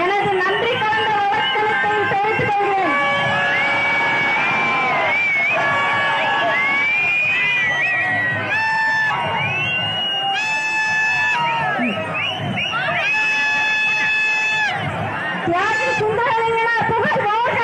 எனது நன்றி கலந்த வழக்கத்தை தெரிவித்துக் கொள்கிறேன். தியாகி சுந்தரலிங்கனா புகழ் வாழ்க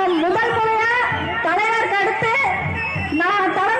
நான் முதல் முறையா தலைவருக்கு அடுத்து நான் தலைவர்